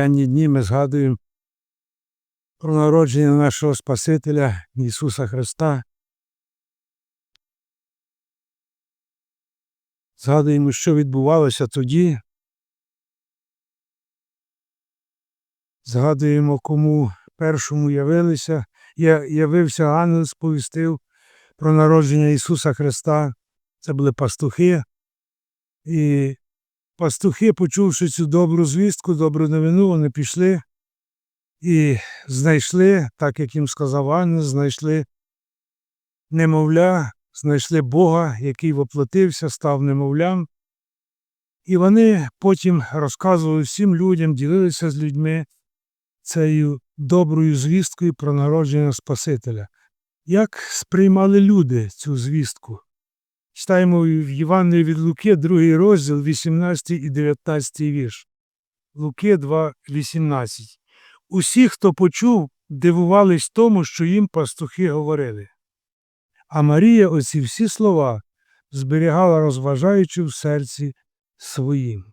Дані дні ми згадуємо про народження нашого Спасителя Ісуса Христа. Згадуємо, що відбувалося тоді. Згадуємо, кому першому явилися. Я, явився ангел, сповістив про народження Ісуса Христа. Це були пастухи. І пастухи, почувши цю добру звістку, добру новину, вони пішли і знайшли, так як їм сказав ангел, знайшли немовля, знайшли Бога, який воплотився, став немовлям. І вони потім розказували всім людям, ділилися з людьми цією доброю звісткою про народження Спасителя. Як сприймали люди цю звістку? Читаємо в Євангелії від Луки, другий розділ, 18 і 19 вірш. Луки 2, 18. Усі, хто почув, дивувались тому, що їм пастухи говорили. А Марія оці всі слова зберігала, розважаючи в серці своїм.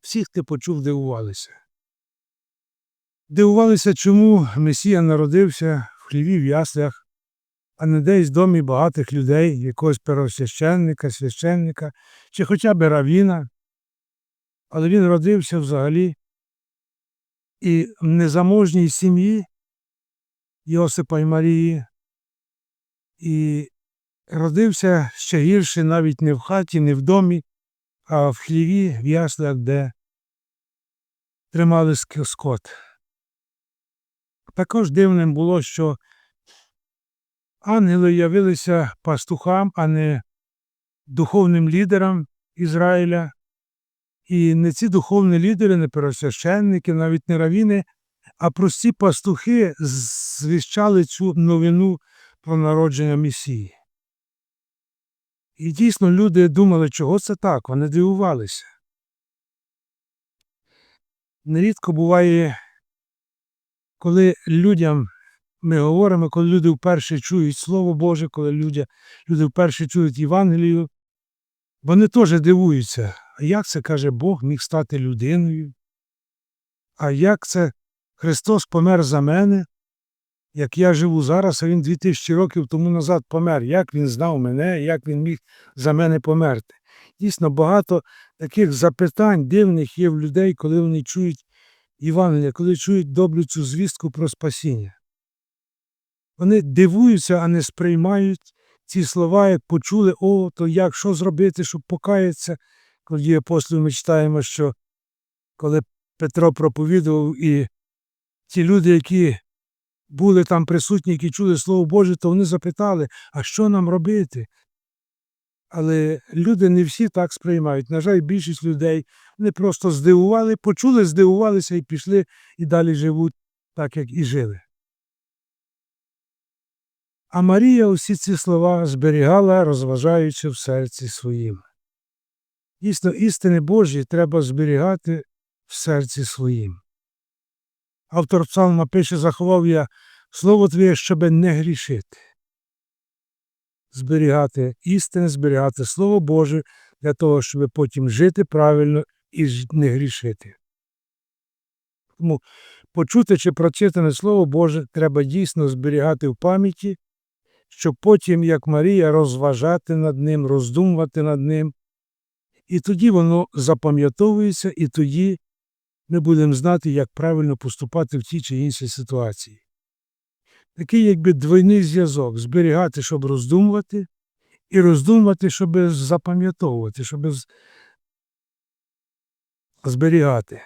Всі, хто почув, дивувалися. Дивувалися, чому Месія народився в хліві в яслях, а не десь в домі багатих людей, якогось первосвященника, священника чи хоча б равіна. Але він родився взагалі і в незаможній сім'ї Йосипа і Марії, і родився ще гірше навіть не в хаті, не в домі, а в хліві, в яслях, де тримали скот. Також дивним було, що ангели явилися пастухам, а не духовним лідерам Ізраїля. І не ці духовні лідери, не первосвященники, навіть не равіни, а прості пастухи звіщали цю новину про народження Месії. І дійсно люди думали, чого це так, вони дивувалися. Нерідко буває, коли людям ми говоримо, коли люди вперше чують Слово Боже, коли люди, люди вперше чують Євангелію, вони теж дивуються, а як це, каже Бог, міг стати людиною? А як це Христос помер за мене, як я живу зараз, а Він 2000 років тому назад помер, як Він знав мене, як Він міг за мене померти? Дійсно, багато таких запитань дивних є в людей, коли вони чують Євангелія, коли чують добру цю звістку про спасіння. Вони дивуються, а не сприймають ці слова, як почули, о, то як, що зробити, щоб покаятися. Коли апостолів ми читаємо, що коли Петро проповідував і ті люди, які були там присутні, які чули Слово Боже, то вони запитали, а що нам робити? Але люди не всі так сприймають. На жаль, більшість людей вони просто здивували, почули, здивувалися і пішли, і далі живуть так, як і жили. А Марія усі ці слова зберігала, розважаючи в серці своїм. Дійсно, істини Божі треба зберігати в серці своїм. Автор псалма пише, заховав я слово Твоє, щоб не грішити. Зберігати істини, зберігати Слово Боже для того, щоб потім жити правильно і не грішити. Тому почути чи прочитане Слово Боже треба дійсно зберігати в пам'яті, щоб потім, як Марія, розважати над ним, роздумувати над ним. І тоді воно запам'ятовується, і тоді ми будемо знати, як правильно поступати в тій чи іншій ситуації. Такий якби двойний зв'язок зберігати, щоб роздумувати, і роздумувати, щоб запам'ятовувати, щоб зберігати.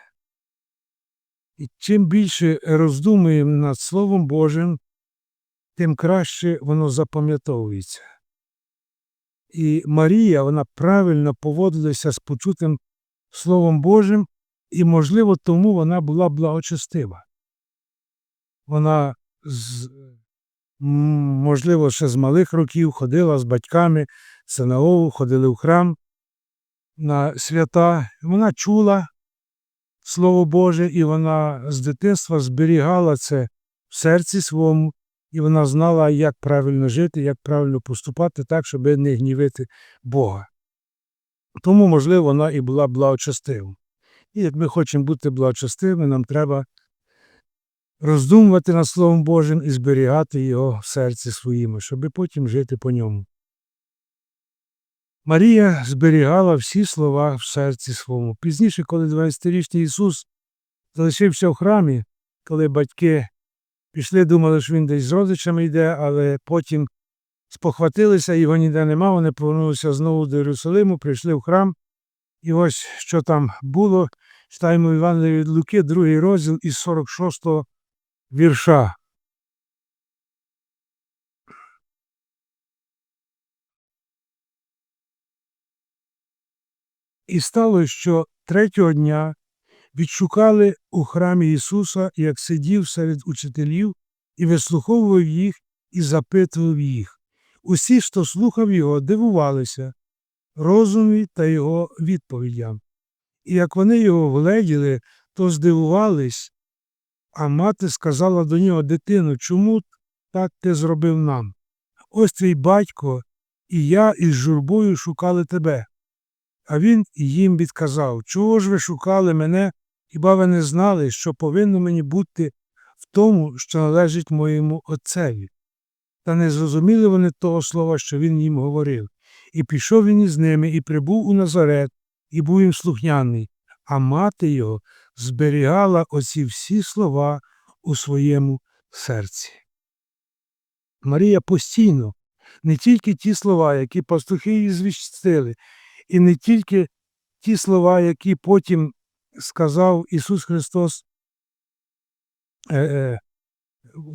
І чим більше роздумуємо над Словом Божим, тим краще воно запам'ятовується. І Марія вона правильно поводилася з почутим Словом Божим, і, можливо, тому вона була благочестива. Вона, з, можливо, ще з малих років ходила з батьками синагогу, ходили в храм на свята. Вона чула Слово Боже, і вона з дитинства зберігала це в серці своєму, і вона знала, як правильно жити, як правильно поступати так, щоб не гнівити Бога. Тому, можливо, вона і була благочестивою. І як ми хочемо бути благочестивими, нам треба роздумувати над Словом Божим і зберігати його в серці своїми, щоб потім жити по ньому. Марія зберігала всі слова в серці своєму. Пізніше, коли 12-річний Ісус залишився в храмі, коли батьки пішли, думали, що він десь з родичами йде, але потім спохватилися, його ніде нема, вони повернулися знову до Єрусалиму, прийшли в храм. І ось що там було, читаємо Івана від Луки, другий розділ із 46-го вірша. І стало, що третього дня відшукали у храмі Ісуса, як сидів серед учителів, і вислуховував їх, і запитував їх. Усі, хто слухав його, дивувалися розумі та його відповідям. І як вони його вгледіли, то здивувались, а мати сказала до нього дитину, чому так ти зробив нам? Ось твій батько і я із журбою шукали тебе. А він їм відказав Чого ж ви шукали мене, хіба ви не знали, що повинно мені бути в тому, що належить моєму отцеві? Та не зрозуміли вони того слова, що він їм говорив. І пішов він із ними, і прибув у Назарет, і був їм слухняний, а мати його зберігала оці всі слова у своєму серці. Марія постійно, не тільки ті слова, які пастухи її звістили, і не тільки ті слова, які потім сказав Ісус Христос, е, е,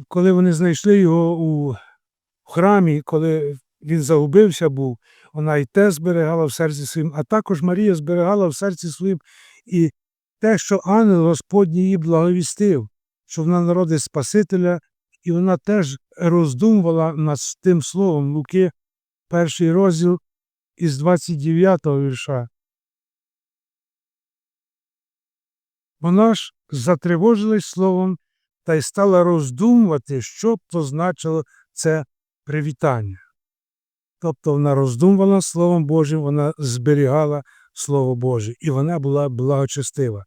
коли вони знайшли його у храмі, коли він загубився був, вона і те зберігала в серці своїм, а також Марія зберігала в серці своїм і те, що ангел Господній її благовістив, що вона народить Спасителя, і вона теж роздумувала над тим словом Луки, перший розділ із 29 го вірша. Вона ж затривожилась словом та й стала роздумувати, що б то значило це привітання. Тобто вона роздумувала Словом Божим, вона зберігала Слово Боже, і вона була благочестива.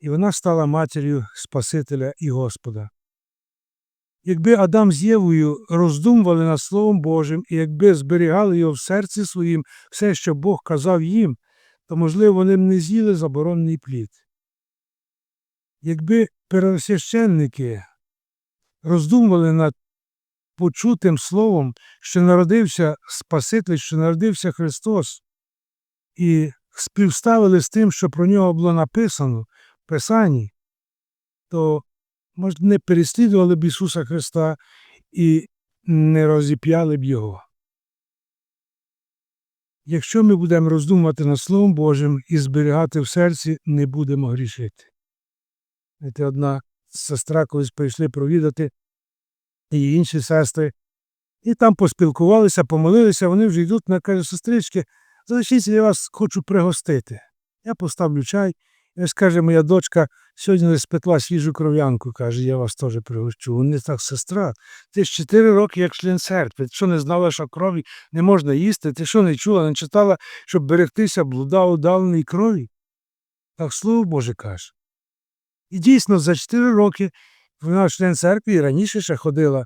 І вона стала матір'ю Спасителя і Господа. Якби Адам з Євою роздумували над Словом Божим, і якби зберігали його в серці своїм все, що Бог казав їм, то, можливо, вони б не з'їли заборонений плід. Якби первосвященники роздумували над почутим словом, що народився Спаситель, що народився Христос, і співставили з тим, що про нього було написано в Писанні, то не переслідували б Ісуса Христа і не розіп'яли б Його. Якщо ми будемо роздумувати над Словом Божим і зберігати в серці, не будемо грішити. Знаєте, одна сестра колись прийшли провідати і інші сестри, і там поспілкувалися, помолилися, вони вже йдуть, вона каже, сестрички, залишіться, я вас хочу пригостити. Я поставлю чай. Ось каже, моя дочка сьогодні спекла свіжу кров'янку, каже, я вас теж пригощу. Вони так, сестра, ти ж чотири роки як член церкви, ти що не знала, що крові не можна їсти, ти що не чула, не читала, щоб берегтися блуда удаленої крові? Так слово Боже каже. І дійсно, за чотири роки вона член церкви і раніше ще ходила,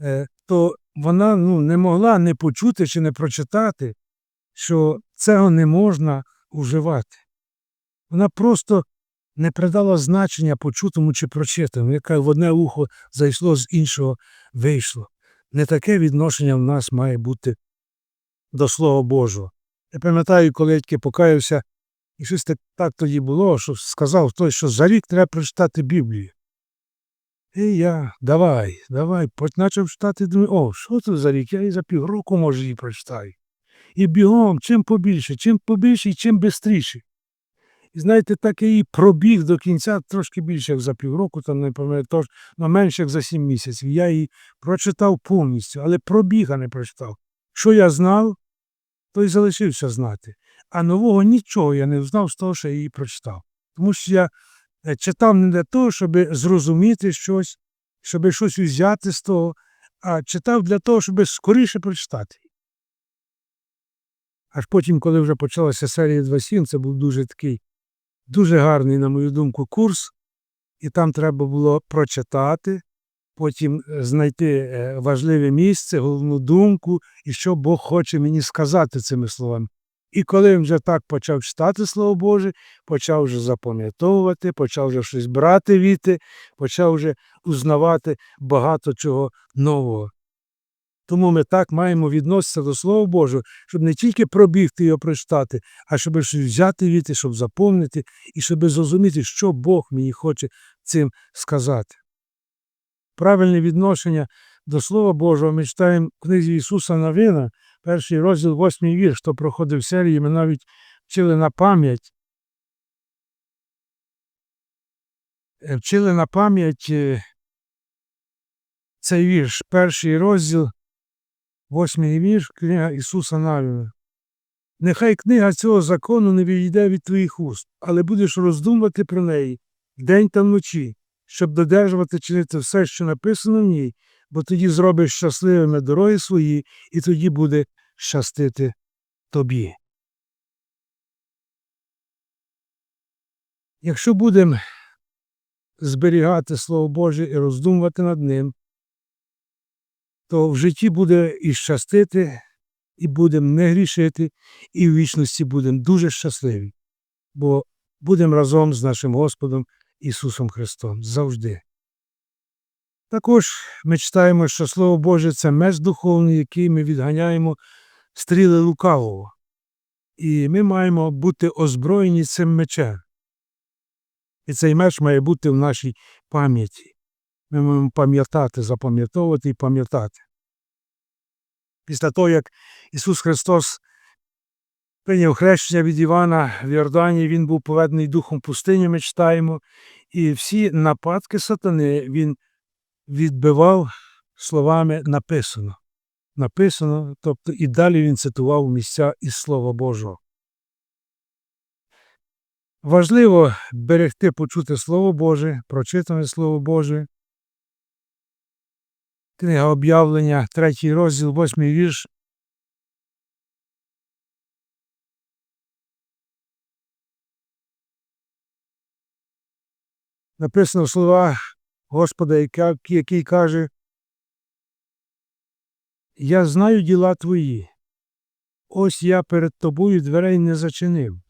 е, то вона ну, не могла не почути чи не прочитати, що цього не можна вживати. Вона просто не придала значення почутому чи прочитаному, яке в одне ухо зайшло, з іншого вийшло. Не таке відношення в нас має бути до Слова Божого. Я пам'ятаю, коли я тільки покаявся, і щось так, так тоді було, що сказав хтось, що за рік треба прочитати Біблію. І я давай, давай, почав читати, думаю, о, що це за рік? Я і за півроку, може, її прочитаю. І бігом, чим побільше, чим побільше і чим швидше. І знаєте, так її пробіг до кінця трошки більше, як за півроку, там не пам'ятаю, тож, ну, менше як за сім місяців. Я її прочитав повністю, але пробіг, а не прочитав. Що я знав, то й залишився знати. А нового нічого я не знав з того, що я її прочитав. Тому що я е, читав не для того, щоб зрозуміти щось, щоб щось взяти з того, а читав для того, щоб скоріше прочитати. Аж потім, коли вже почалася серія 2.7, це був дуже такий дуже гарний, на мою думку, курс, і там треба було прочитати, потім е, знайти е, важливе місце, головну думку і що Бог хоче мені сказати цими словами. І коли він вже так почав читати Слово Боже, почав вже запам'ятовувати, почав вже щось брати віти, почав вже узнавати багато чого нового. Тому ми так маємо відноситися до Слова Божого, щоб не тільки пробігти його прочитати, а щоб взяти віти, щоб заповнити і щоб зрозуміти, що Бог мені хоче цим сказати. Правильне відношення до Слова Божого ми читаємо в книзі Ісуса Навина, перший розділ, восьмий вірш, хто проходив серії, ми навіть вчили на пам'ять. Е, Вчили на пам'ять е, цей вірш, перший розділ, восьмий вірш, книга Ісуса Навіна. Нехай книга цього закону не відійде від твоїх уст, але будеш роздумувати про неї день та вночі, щоб додержувати чинити все, що написано в ній, бо тоді зробиш щасливими дороги свої, і тоді буде щастити тобі. Якщо будемо зберігати Слово Боже і роздумувати над ним, то в житті буде і щастити, і будемо не грішити, і в вічності будемо дуже щасливі, бо будемо разом з нашим Господом Ісусом Христом завжди. Також ми читаємо, що Слово Боже це меч духовний, який ми відганяємо стріли лукавого. І ми маємо бути озброєні цим мечем. І цей меч має бути в нашій пам'яті. Ми маємо пам'ятати, запам'ятовувати і пам'ятати. Після того, як Ісус Христос прийняв хрещення від Івана в Йордані, Він був поведений духом пустині, ми читаємо, і всі нападки сатани Він відбивав словами написано. Написано, тобто і далі він цитував місця із Слова Божого. Важливо берегти почути Слово Боже, прочитане Слово Боже. Книга об'явлення, третій розділ, восьмий вірш. Написано слова Господа, який, який каже, Я знаю діла твої. Ось я перед тобою дверей не зачинив,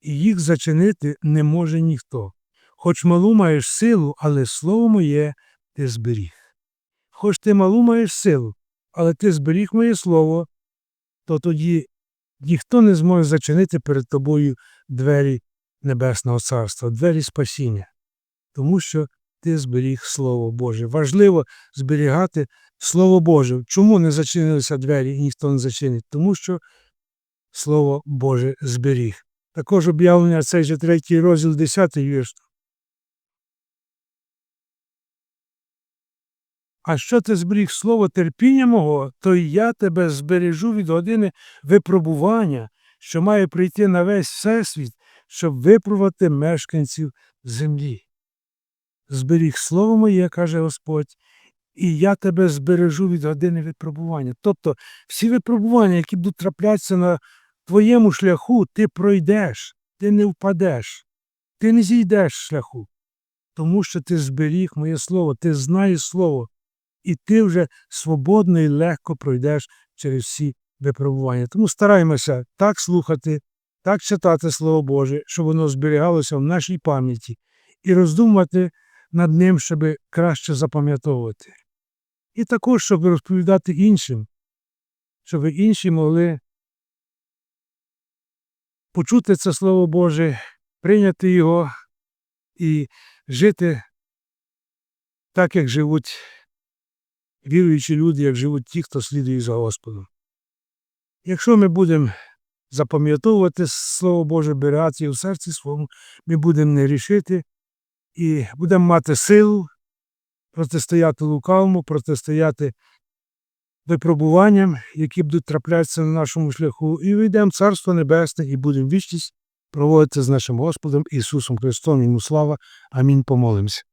і їх зачинити не може ніхто. Хоч малу маєш силу, але слово моє ти зберіг. Хоч ти малу маєш силу, але ти зберіг моє слово, то тоді ніхто не зможе зачинити перед тобою двері Небесного Царства, двері спасіння, тому що ти зберіг Слово Боже. Важливо зберігати Слово Боже. Чому не зачинилися двері і ніхто не зачинить? Тому що Слово Боже зберіг. Також об'явлення цей же третій розділ, 10 вірш. А що ти зберіг слово терпіння мого, то й я тебе збережу від години випробування, що має прийти на весь всесвіт, щоб випробувати мешканців землі. Зберіг слово моє, каже Господь, і я тебе збережу від години випробування. Тобто всі випробування, які будуть траплятися на твоєму шляху, ти пройдеш, ти не впадеш, ти не зійдеш шляху, тому що ти зберіг моє слово, ти знаєш слово, і ти вже свободно і легко пройдеш через всі випробування. Тому стараємося так слухати, так читати Слово Боже, щоб воно зберігалося в нашій пам'яті, і роздумувати над ним, щоб краще запам'ятовувати. І також, щоб розповідати іншим, щоб інші могли почути це Слово Боже, прийняти його і жити так, як живуть віруючі люди, як живуть ті, хто слідує за Господом. Якщо ми будемо запам'ятовувати Слово Боже, берегати в серці своєму, ми будемо не рішити і будемо мати силу протистояти лукавому, протистояти випробуванням, які будуть траплятися на нашому шляху, і вийдемо в Царство Небесне і будемо вічність проводити з нашим Господом Ісусом Христом. Йому слава. Амінь. Помолимося.